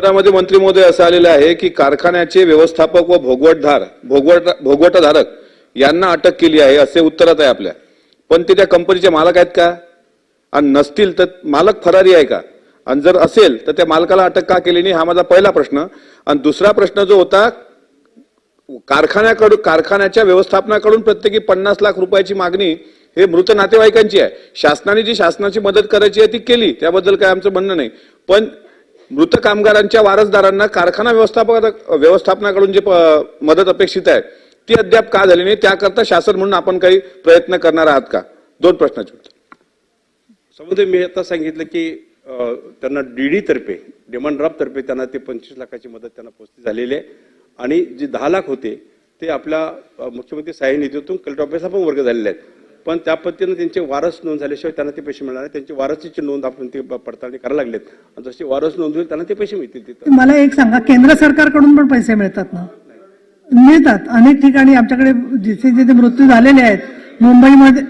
पत्रामध्ये मंत्री महोदय असं आलेलं आहे की कारखान्याचे व्यवस्थापक व भोगवटधार भोगवट भोगवटधारक यांना अटक केली आहे असे उत्तरात आहे आपल्या. पण ते त्या कंपनीचे मालक आहेत का? आणि नसतील तर मालक फरारी आहे का? आणि जर असेल तर त्या मालकाला अटक का केली नाही? हा माझा पहिला प्रश्न. आणि दुसरा प्रश्न जो होता कारखान्याकडून कारखान्याच्या व्यवस्थापनाकडून प्रत्येकी पन्नास लाख रुपयाची मागणी हे मृत नातेवाईकांची आहे. शासनाने जी शासनाची मदत करायची आहे ती केली. त्याबद्दल काय आमचं म्हणणं नाही. पण मृत कामगारांच्या वारसदारांना कारखाना व्यवस्थापक व्यवस्थापनाकडून जे मदत अपेक्षित आहे ती अद्याप का झाली नाही त्याकरता शासन म्हणून आपण काही प्रयत्न करणार आहात का? दोन प्रश्नाचे उत्तर समुदाय मी आता सांगितलं की त्यांना डीडी तर्फे डिमांड ड्राफ्ट तर्फे त्यांना ते पंचवीस लाखाची मदत त्यांना पोचती झालेली आहे. आणि जे दहा लाख होते ते आपल्या मुख्यमंत्री सहाय्य निधीतून कलेक्टर ऑफिसला पण वर्ग झालेले आहेत. पण त्या पद्धतीनं त्यांचे वारस नोंद झाल्याशिवाय त्यांना ते पैसे मिळणार त्यांची वारसीची नोंद आपण ते पडताळणी करायला लागलेत. आणि जशी वारस नोंद होईल त्यांना ते पैसे मिळतील तिथं. मला एक सांगा केंद्र सरकारकडून पण पैसे मिळतात ना? मिळतात. अनेक ठिकाणी आमच्याकडे जिथे जिथे मृत्यू झालेले आहेत मुंबईमध्ये